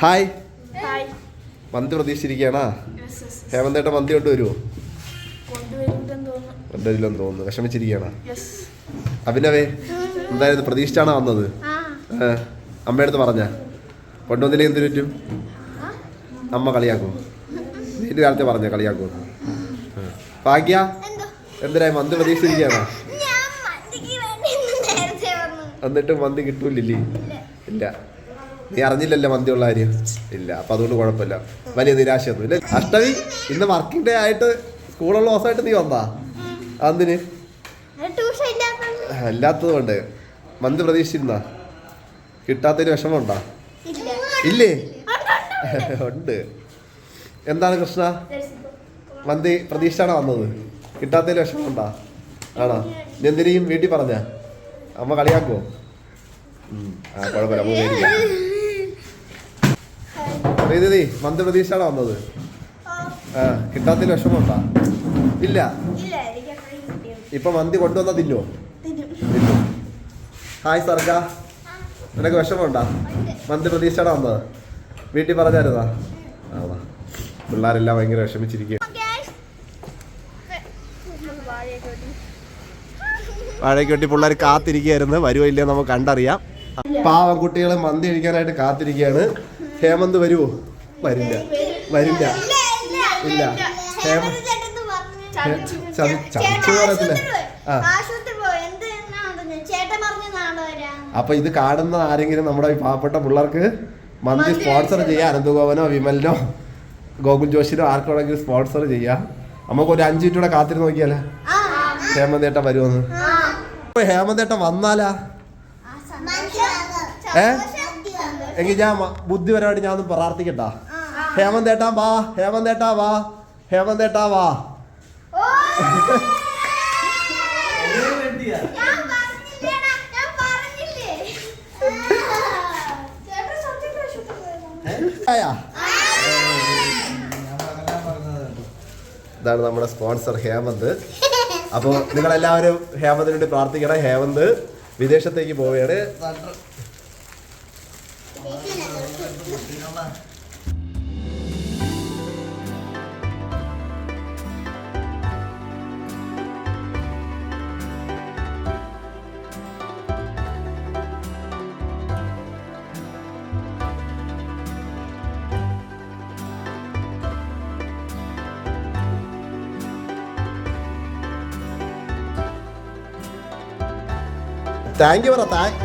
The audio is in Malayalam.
ഹായ് മന്തി പ്രതീക്ഷിച്ചിരിക്കുകയാണാ. ഹേമന്തേട്ട മന്തി കൊണ്ട് വരുമോ തോന്നുന്നു. കൊണ്ടുവരില്ലെന്ന് തോന്നുന്നു. വിഷമിച്ചിരിക്കുകയാണ്. അഭിനവേ എന്തായിരുന്നു? പ്രതീക്ഷിച്ചാണോ വന്നത്? അമ്മയടുത്ത് പറഞ്ഞ. കൊണ്ടുവന്നില്ലേ എന്തിനു പറ്റും? അമ്മ കളിയാക്കും. വീട്ടിൽ കാലത്തെ പറഞ്ഞ കളിയാക്കും. ഭാഗ്യ എന്തിനായി മന്തി പ്രതീക്ഷിച്ചിരിക്കുകയാണോ? എന്നിട്ട് മന്തി കിട്ടൂലില്ലേ ഇല്ല. നീ അറിഞ്ഞില്ലല്ലോ മന്തി ഉള്ള കാര്യം. ഇല്ല അപ്പൊ അതുകൊണ്ട് കുഴപ്പമില്ല. വലിയ നിരാശയൊന്നും ഇല്ല അഷ്ടമി ഇന്ന് വർക്കിംഗ് ഡേ ആയിട്ട് സ്കൂളുള്ള ദിവസമായിട്ട് നീ വന്നാ അതിന് അല്ലാത്തത് കൊണ്ട്. മന്തി പ്രതീക്ഷിച്ചിരുന്നാ? കിട്ടാത്തൊരു വിഷമമുണ്ടോ? ഇല്ല. ഇല്ലേ? ഉണ്ട് എന്താണ് കൃഷ്ണ? മന്തി പ്രതീക്ഷയാണ് വന്നത്? കിട്ടാത്തതിൽ വിഷമമുണ്ടാ? ആണോ? നീ എന്തിനേയും വീട്ടിൽ പറഞ്ഞ? അമ്മ കളിയാക്കുവോ? ഉം. ആ കുഴപ്പമില്ല. അമ്മ മേടിക്കാം പ്രീതി മന്ത് പ്രതീക്ഷയാണ് വന്നത്? ആ. കിട്ടാത്തിൽ വിഷമമുണ്ടാ? ഇല്ല. ഇപ്പൊ മന്തി കൊണ്ടുവന്നാ തിന്നോ? തിന്നു. ഹായ് സർക്ക നിനക്ക് വിഷമമുണ്ടാ? മന്തി പ്രതീക്ഷയാണ് വന്നത്? വീട്ടിൽ പറഞ്ഞായിരുന്നാ? ആണോ പിള്ളേരെല്ലാം ഭയങ്കര വിഷമിച്ചിരിക്കും വാഴയ്ക്ക് വേണ്ടി പിള്ളേർ കാത്തിരിക്കുകയായിരുന്നു. വരുമോ ഇല്ലയോ നമുക്ക് കണ്ടറിയാം. പാവം കുട്ടികൾ മന്തി കഴിക്കാനായിട്ട് കാത്തിരിക്കുകയാണ്. ഹേമന്ത് വരുമോ വരില്ല. വരില്ല. ഇല്ല. ഹേമ ചതി- ചതിച്ചു പറയത്തില്ല ആ. അപ്പൊ ഇത് കാണുന്ന ആരെങ്കിലും നമ്മുടെ ഈ പാവപ്പെട്ട പിള്ളേർക്ക് മന്തി സ്പോൺസർ ചെയ്യാം. അനന്തഗോപനോ വിമലിനോ ഗോകുൽ ജോഷിനോ ആർക്കാണെങ്കിലും സ്പോൺസർ ചെയ്യാം. നമുക്ക് ഒരു അഞ്ച് മിനിറ്റ് കൂടെ കാത്തിരുന്ന് നോക്കിയാലേ? ഹേമന്തേട്ട വരുമെന്ന് ഇപ്പൊ ഹേമന്തേട്ട വന്നാലാ? ഏ? എങ്കിൽ ഞാൻ ബുദ്ധിപരമായിട്ട് ഞാൻ ഒന്ന് പ്രാർത്ഥിക്കട്ടാ ഹേമന്തേട്ടാ വാ ഹേമന്തേട്ടാ വാ ഹേമന്തേട്ടാ വാ ഞാൻ പറഞ്ഞില്ലേടാ, ഞാൻ പറഞ്ഞില്ലേ? ചേട്ടൻ സത്യത്തിൽ ആശുപത്രി പോയതാ. ആയാ? ഇതാണ് നമ്മുടെ സ്പോൺസർ ഹേമന്ത് അപ്പോൾ നിങ്ങളെല്ലാവരും ഹേമന്തിന് വേണ്ടി പ്രാർത്ഥിക്കണം ഹേമന്ത് വിദേശത്തേക്ക് പോവുകയാണ് താങ്ക് യു പറ താങ്ക്